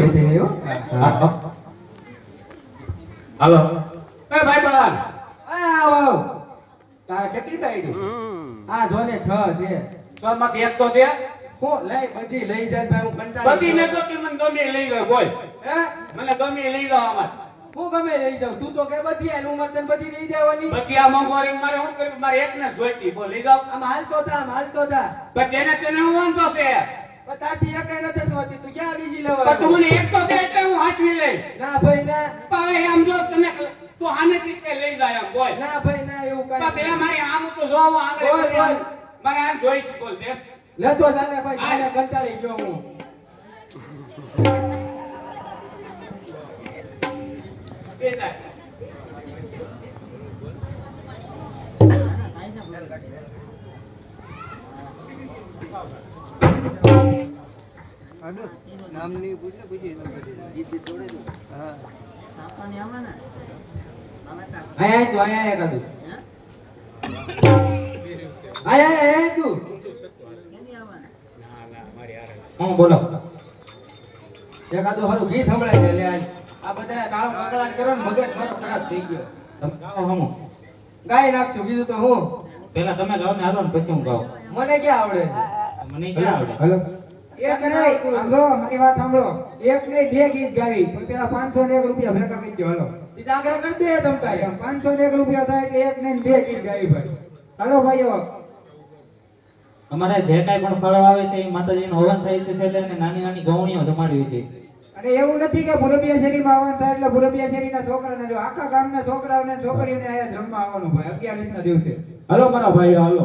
થઈ થઈ હો. હા. હાલો. એ ભાઈ બાર આવ. આવ તારે કેટલી ડાયરી આ જો ને છ છે. તો માંથી એક તો દે. હું લઈ બધી લઈ જાય ભાઈ હું કંટાળી બધી ને ગયો. તો તું મને ગમે લઈ લે બોલ. હે? મને ગમે લઈ લો અમાર હું ગમે લઈ જાવ તું તો કે બધી આલ ઉમર તને બધી લઈ દેવાની. બધી આ મોંઘવારી મારે શું કર્યું? મારે એક ને જોઈતી. બોલ લઈ જાઓ. આમ હાલતો થા આમ હાલતો થા. પણ તેને તેને હું વાંધો છે તારથી એકાઈ નથી સ્વાતી તું ક્યાં બીજી લેવા તો મને એક તો દે એટલે હું હાચવી લઈશ. ના ભાઈ ના. પણ આમ જો તને તું આને જ રીતે લઈ જાય આમ બોલ. ના ભાઈ ના એવું કઈ પેલા મારી આમ તો જોવો આંગળે બોલ, બોલ. મારે આમ જોઈશ બોલ દે લેતો જાને ભાઈ જાને કંટાળી ગયો હું. એ જાય. આયા તું આયા એકાદું આયા આયા તું. હું બોલો. એકાદું હારું ગીત સંભળાય છે લે આજ. આ બધા કાળો કકડાટ કરો ને મગજ મારો ખરાબ થઈ ગયો. તમે ગાઓ હમ. ગાઈ નાખશું બીજું તો હું. પેલા તમે ગાઓ ને હાલો ને પછી હું ગાઉં. મને ક્યાં આવડે? મને ક્યાં આવડે? હલો. એક નહીં. સાંભળો મારી વાત સાંભળો. એક નહીં બે ગીત ગાવી. પણ પેલા પાંચસો ને એક રૂપિયા ભેગા કરી દો હલો. દાખલા કરી દે તમ પાંચસો ને એક રૂપિયા થાય એટલે એક નહીં બે ગીત ગાવી ભાઈ. હલો ભાઈઓ. અમારે જે કાંઈ પણ ફળો આવે છે એ માતાજીનું હવન થાય છે એટલે નાની નાની ગૌણીઓ જમાડવી છે. અને એવું નથી કે ભુરબિયા શેરીમાં આવવાનું થાય એટલે ભુરબિયા શેરીના છોકરાને જો આખા ગામના છોકરાઓને ને છોકરીઓને અહીંયા જમવા આવવાનું ભાઈ અગિયારીસ ના દિવસે. હલો મારા ભાઈઓ હાલો.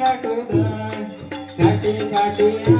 ಚಾಟಿ ಚಾಟಿ ಚಾಟಿ